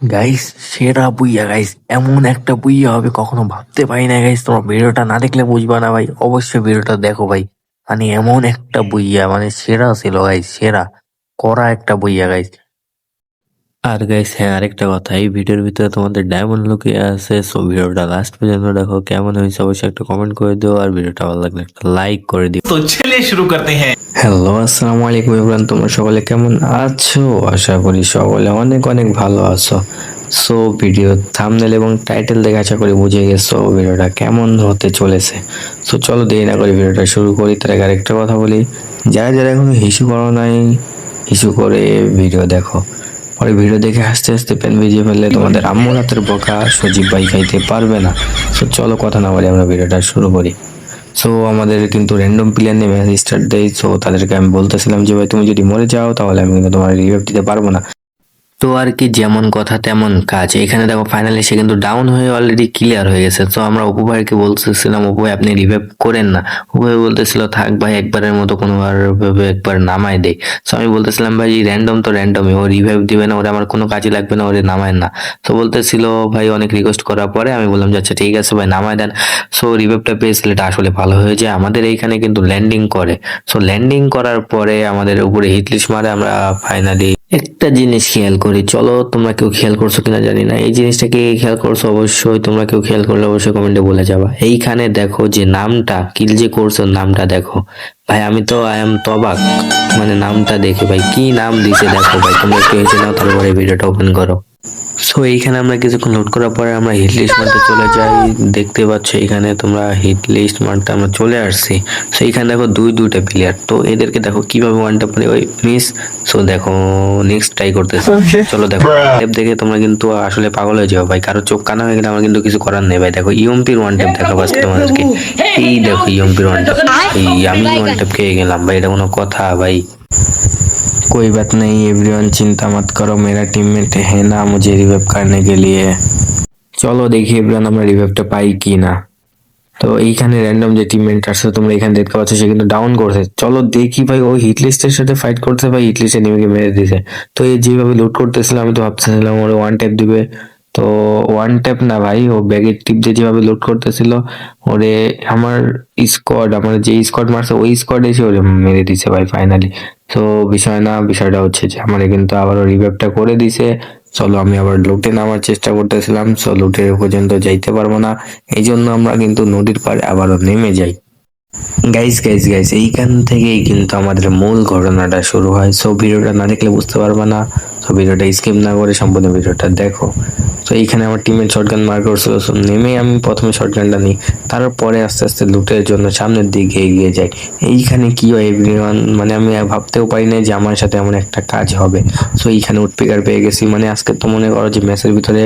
Guys সেরা বুইয়া guys এমন একটা বুইয়া হবে কখনো ভাবতে পারি না গাইস তোমার ভিডিওটা না দেখলে বুঝবা না ভাই, অবশ্যই ভিডিওটা দেখো ভাই। মানে এমন একটা বুইয়া মানে সেরা ছিল গাইস সেরা করা একটা বুইয়া গাইস আর গাইস হ্যাঁ আরেকটা কথা এই ভিডিওর ভিতরে তোমাদের ডায়মন্ড লুকিয়ে আছে সো ভিডিওটা লাস্ট পর্যন্ত দেখো কেমন হয়েছে অবশ্যই একটা কমেন্ট করে দিও আর ভিডিওটা ভালো লাগলে একটা লাইক করে দিও। তো চলে শুরু করতে হ্যাঁ। হ্যালো আসসালামু আলাইকুম ইমরান তোমরা সকলে কেমন আছো? আশা করি সকলে অনেক অনেক ভালো আছো। সো ভিডিও থামনেল এবং টাইটেল দেখে আশা করি বুঝে গেছো ভিডিওটা কেমন হতে চলেছে। সো চলো দেরি না করে ভিডিওটা শুরু করি তার আগে আরেকটা কথা বলি। যারা যারা এখনও হিসু করো নাই হিসু করে ভিডিও দেখো। পরে ভিডিও দেখে হাসতে হাসতে পেন ভিজিয়ে ফেললে তোমাদের আম্মুর হাতের বকা সজীব ভাই খাইতে পারবে না। সো চলো কথা না বলে আমরা ভিডিওটা শুরু করি। সো আমাদের কিন্তু র্যান্ডম প্লেয়ার নেমে স্টার্ট দেয়। সো তাদেরকে আমি বলতেছিলাম যে, ভাই, তুমি যদি মরে যাও, তাহলে আমি কিন্তু তোমার রিভাইভ দিতে পারব না। তো আর কি যেমন কথা, তেমন কাজ। এখানে দেখো ফাইনালি সে কিন্তু ডাউন হয়ে অলরেডি ক্লিয়ার হয়ে গেছে। তো আমরা অপু ভাইকে বলতেছিলাম, অপু আপনি রিভাইভ করেন না। অপু ভাই বলতেছিল, থাক ভাই, একবারের মতো কোনোবার একবার নামায় দেয় তো আমি বলতেছিলাম, ভাই র্যান্ডম তো র্যান্ডমই ও রিভাইভ দিবে না, ওরে আমার কোনো কাজে লাগবে না, ওরে নামায় না। তো বলতেছিল, ভাই, অনেক রিকোয়েস্ট করার পরে আমি বললাম, যে আচ্ছা ঠিক আছে ভাই, নামায় দেন। সো রিভাইভটা পেয়েছিল এটা আসলে ভালো হয়ে যায়। আমাদের এইখানে কিন্তু ল্যান্ডিং করে। সো ল্যান্ডিং করার পরে আমাদের উপরে হিটলিশ মারে, আমরা ফাইনালি একটা জিনিস খেয়াল করি, চলো তোমরা কেউ খেয়াল করছ কিনা জানি না, এই জিনিসটা কি খেয়াল করছ অবশ্যই তোমরা কেউ খেয়াল করলে অবশ্যই কমেন্টে বলে যাবা। এইখানে দেখো যে নামটা, কিল যে করছ নামটা দেখো। ভাই, আমি তো আই এম তবাক মানে নামটা দেখে, ভাই, কি নাম দিছে দেখো, ভাই, তোমরা কেউ নাও, তারপরে ভিডিওটা ওপেন করো। সো এইখানে আমরা কিছুক্ষণ লোড করার পরে আমরা হিট লিস্ট মারতে চলে যাই। দেখতে পাচ্ছ এখানে তোমরা হিট লিস্ট মারতে আমরা চলে আসছি। সো এইখানে দেখো দুই দুইটা প্লেয়ার তো এদেরকে দেখো কীভাবে ওয়ান ট্যাপ মানে ওই মিস সো দেখো নেক্সট ট্রাই করতেছে। চলো দেখো। ট্যাপ দেখে তোমরা কিন্তু আসলে পাগল হয়ে যাও ভাই। কারও চোখ কানা হয়ে গেলে আমার কিন্তু কিছু করার নেই ভাই। দেখো ইউএমপির ওয়ান ট্যাপ দেখাবো আজকে তোমাদেরকে। এই দেখো ইউএমপির ওয়ান ট্যাপ এই আমি ওয়ান ট্যাপ খেয়ে গেলাম ভাই এটা কোনো কথা ভাই। कोई बात नहीं एवरीवन चिंता मत करो मेरा टीममेट है ना मुझे रिवाइव करने के लिए চলো দেখি এভরিওয়ান আমরা রিভাইভটা পাই কি না তো এইখানে র্যান্ডম যে টিমমেট আসছে তোমরা এখানে দেখতে পাচ্ছ সে কিন্তু ডাউন করছে চলো দেখি ভাই ও হিটলিস্টের সাথে ফাইট করতে ভাই হিটলিস্টে নেমে মেরে দিছে তো এই যেভাবে লুট করতেছিল আমি তো ভাবতেছিলাম ওর ওয়ান ট্যাপ দিবে তো ওয়ান ট্যাপ না ভাই, ও ব্যাগের টিপ দিয়ে যেভাবে লুট করতেছিল, ওরে আমার স্কোয়াড আমার যে স্কোয়াড মারছে, ওই স্কোয়াড এসে ওরে মেরে দিছে ভাই ফাইনালি তো বিষয় না, বিষয়টা হচ্ছে যে আমার কিন্তু আবারও রিভাইভটা করে দিছে। চলো, আমি আবার লুটে নামার চেষ্টা করতেছিলাম সো লুটে পর্যন্ত যাইতে পারব না। এই জন্য আমরা কিন্তু নদীর পাড়ে আবারও নেমে যাই। গাইস গাইস গাইস এইখান থেকেই কিন্তু আমাদের মূল ঘটনাটা শুরু হয়। সো ভিডিওটা না দেখলে বুঝতে পারবে না। তো ভিডিওটা স্কিপ না করে সম্পূর্ণ ভিডিওটা দেখো। তো এইখানে আমার টিমের শর্টগান মার করছিল তো নেমে আমি প্রথমে শর্টগানটা নিই। তারপরে আস্তে আস্তে লুটের জন্য সামনের দিকে এগিয়ে যাই। এইখানে কি হয় এভরিওয়ান মানে আমি ভাবতেও পারি না যে আমার সাথে এমন একটা কাজ হবে। সো এইখানে উঠপিকার পেয়ে গেছি। মানে আজকে তো মনে করো যে ম্যাচের ভিতরে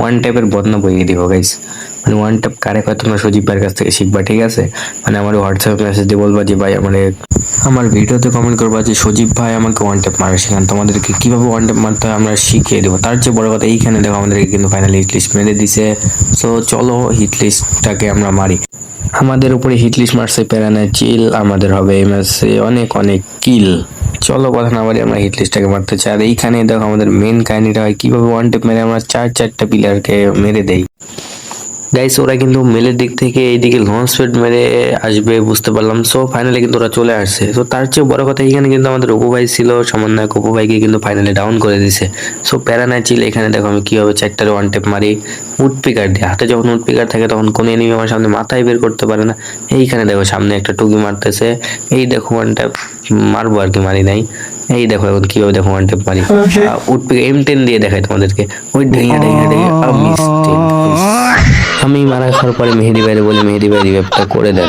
ওয়ান টাইপের বদনা বইয়ে দিব গাইস মানে ওয়ান ট্যাপ কারে কয়, তোমরা সজীব ভাইয়ের কাছ থেকে শিখবা, ঠিক আছে? মানে আমার হোয়াটসঅ্যাপ মেসেজ দিয়ে বলবা যে, ভাই মানে আমার ভিডিওতে কমেন্ট করবা যে, সজীব ভাই আমাকে ওয়ান ট্যাপ মারা শেখান তোমাদেরকে কীভাবে ওয়ান ট্যাপ মারতে হয় আমরা শিখিয়ে দেবো। তার চেয়ে বড় কথা এইখানে দেখো, আমাদেরকে কিন্তু ফাইনালি হিট লিস্ট মেরে দিছে। সো চলো হিট লিস্টটাকে আমরা মারি। আমাদের উপরে হিট লিস্ট মারছে প্যারানা চিল, আমাদের হবে এই ম্যাচে অনেক অনেক কিল চলো কথা না বলি আমরা হিট লিস্টটাকে মারতে চাই। আর এইখানে দেখো, আমাদের মেন কাহিনীটা হয়, কীভাবে ওয়ান টেপ মেরে আমরা চার, চারটা প্লেয়ারকে মেরে দেই। গাইস ওরা কিন্তু মেলের দিক থেকে এইদিকে লঞ্চ প্যাড মেরে আসবে বুঝতে পারলাম। সো ফাইনালি কিন্তু ওরা চলে আসছে। তো তার চেয়ে বড় কথা এখানে কিন্তু আমাদের অপু ভাই ছিল সমন্বয়ক অপু ভাইকে কিন্তু ফাইনালি ডাউন করে দিছে। সো প্যারানাই ছিল এখানে দেখো আমি কীভাবে চারটার ওয়ান টেপ মারি। উড পিকার দিয়ে হাতে যখন উড পিকার থাকে তখন কোনো এনিমি আমার সামনে মাথায় বের করতে পারে না। এইখানে দেখো সামনে একটা টুকি মারতেছে। এই দেখো ওয়ান টেপ মারবো আর কি মারি নাই। এই দেখো এখন কীভাবে দেখো ওয়ান টেপ মারি। উড পিকার এম টেন দিয়ে দেখাই তোমাদেরকে। ওই ঢেঙে ঢেঙে ঢেঙে মিস্টেক আমি মারা খাওয়ার পরে মেহেদি বাইরে বলে, মেহেদি ভাই রিভাইভটা করে দেন।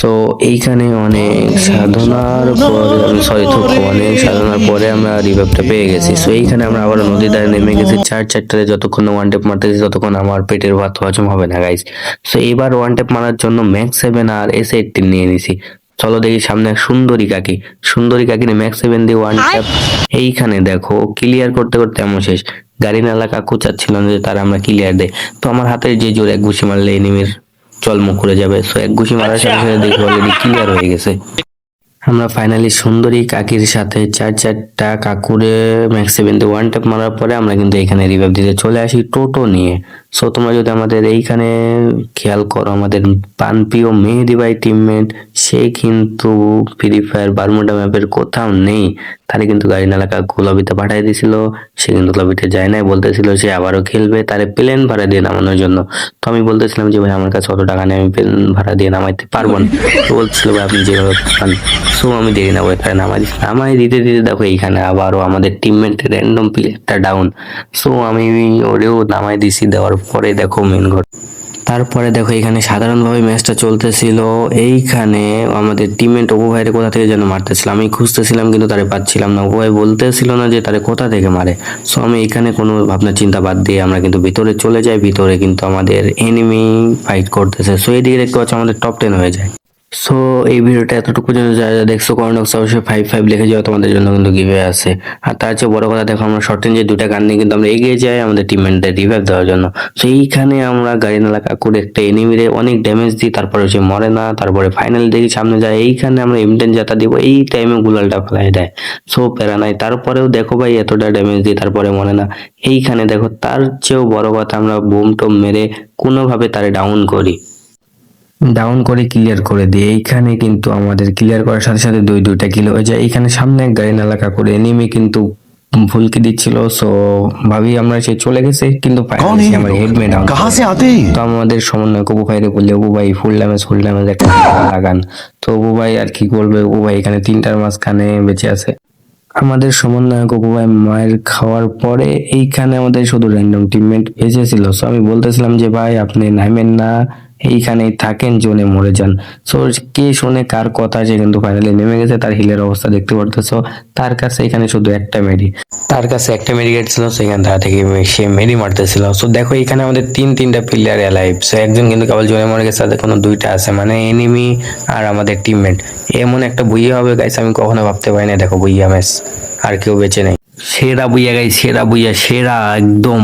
সো এইখানে অনেক সাধনার পরে সরি অনেক সাধনার পরে আমরা রিভাইভটা পেয়ে গেছি। সো এইখানে আমরা আবার নদীর ধারে নেমে গেছি। চার চারটারে যতক্ষণ ওয়ান টেপ মারতেছি, ততক্ষণ আমার পেটের ভাত হজম হবে না গাইস সো এবার ওয়ান টেপ মারার জন্য ম্যাক্স সেভেন আর এস এইটটিন নিয়ে নিছি। চলো দেখি সামনে এক সুন্দরী কাকি। সুন্দরী কাকি ম্যাক্স সেভেন দিয়ে ওয়ান ট্যাপ এইখানে দেখো ক্লিয়ার করতে করতে এমন শেষ। গাড়ি নালা কাকু চাচ্ছিল না যে তারা আমরা ক্লিয়ার দেয় তো আমার হাতে যে জোর এক ঘুষি মারলে এনিমির চলমুখ করে যাবে। সো এক ঘুষি মারার সাথে সাথে দেখব অলরেডি ক্লিয়ার হয়ে গেছে। আমরা ফাইনালি সুন্দরী কাকির সাথে চার চারটা কাকুরে ম্যাক্স সেভেন্টি ওয়ান ট্যাপ মারার পরে আমরা কিন্তু এখানে রিভাইভ দিতে চলে আসি টোটো নিয়ে। সো তোমরা যদি আমাদের এইখানে খেয়াল করো, আমাদের পানপ্রিয় মেহেদি ভাই টিমমেট সে কিন্তু ফ্রি ফায়ার বারমুডা ম্যাপের কোথাও নেই। তারে কিন্তু গাড়ি নালাকা লবিতে পাঠিয়ে দিছিল, সে কিন্তু লবিতে যায় নাই। বলতেছিল সে আবারও খেলবে, তারে প্লেন ভাড়া দিয়ে নামানোর জন্য। তো আমি বলতেছিলাম যে, ভাই, আমার কাছে অত টাকা নেই, আমি প্লেন ভাড়া দিয়ে নামাইতে পারব না। বলছিল, ভাই, আপনি যেভাবে সো আমি দেরি না ভাই তাই নামাই দিচ্ছি নামাই দিতে দিতে দেখো এইখানে আবারও আমাদের টিমমেট র্যান্ডম প্লেয়ারটা ডাউন সো আমি ওরেও নামাই দিছি, দেওয়ার পরে দেখো মেন ঘর। তারপরে দেখো এখানে সাধারণভাবে ম্যাচটা চলতেছিল। এইখানে আমাদের টিমমেট অপু ভাইরে কোথা থেকে যেন মারতেছিল? আমি খুঁজতেছিলাম কিন্তু তারে পাচ্ছিলাম না। অপু ভাই বলতেছিল না যে তারে কোথা থেকে মারে। সো আমি এখানে কোনো ভাবনা চিন্তা বাদ দিয়ে আমরা কিন্তু ভিতরে চলে যাই। ভিতরে কিন্তু আমাদের এনিমি ফাইট করতেছে। সো এইদিকে দেখতে পাচ্ছ আমাদের টপ টেন হয়ে যায়। সো এই ভিডিওটা এতটুকু জন্য যা যা দেখছ কমেন্ট অবশ্যই ফাইভ ফাইভ লিখে যাও, তোমাদের জন্য কিন্তু গিভে আছে। আর তার চেয়ে বড় কথা, দেখো, আমরা শর্ট রেঞ্জে দুইটা গান নিয়ে কিন্তু আমরা এগিয়ে যাই আমাদের টিমমেটদের রিভাইভ দেওয়ার জন্য। তো এইখানে আমরা গাড়ি নালা কাকুর একটা এনিমিরে অনেক ড্যামেজ দিই, তারপরে সে মরে না, তারপরে ফাইনাল দেখি সামনে যায়। এইখানে আমরা ইমটেন যাতা দিব, এই টাইমে গুলালটা ফেলাই দেয়। সো প্যারা নাই। তারপরেও দেখো ভাই, এতটা ড্যামেজ দিই, তারপরে মরে না। এইখানে দেখো, তার চেয়েও বড় কথা, আমরা বোম টোম মেরে কোনোভাবে তারে ডাউন করি। ডাউন করে ক্লিয়ার করে দিই। এইখানে কিন্তু আমাদের ক্লিয়ার করার সাথে সাথে দুই দুইটা কিলো হয়ে যায়। এখানে সামনে এক গাড়ি নালাকা করে নেমে কিন্তু ভুলকে দিচ্ছিল। সো ভাবি আমরা সে চলে গেছে কিন্তু তো আমাদের সমন্বয় কবু ভাইরে বললে ও ভাই ফুল ড্যামেজ ফুল ড্যামেজ একটা লাগান। তো ও ভাই আর কি করবে? ও ভাই এখানে তিনটার মাঝখানে বেঁচে আছে। আমাদের সমন্বয়ক ভাই মায়ের খাওয়ার পরে এইখানে আমাদের শুধু র্যান্ডম টিমমেট বেঁচেছিল সো আমি বলতেছিলাম যে ভাই আপনি নামেন না। এইখানেই থাকেন জোনে মরে যান। সো কে শুনে কার কথা সে কিন্তু ফাইনালি নেমে গেছে তার হিলের অবস্থা দেখতে পারতেছো। তার কাছে এখানে শুধু একটা মেডি তার কাছে একটা মেডিকেট ছিল সেখান থেকে সে মেডি মারতেছিল। সো দেখো এখানে আমাদের তিন তিনটা প্লেয়ার অ্যালাইভ সো একজন কিন্তু কেবল জোনে মরে গেছে তাদের কোনো দুইটা আছে মানে এনিমি আর আমাদের টিমমেট এমন একটা বুইয়া হবে গাইস আমি কখনো ভাবতে পারি না দেখো বইয়া ম্যাচ আর কেউ বেঁচে নেই। সেরা বইয়া গাই সেরা বইয়া সেরা একদম।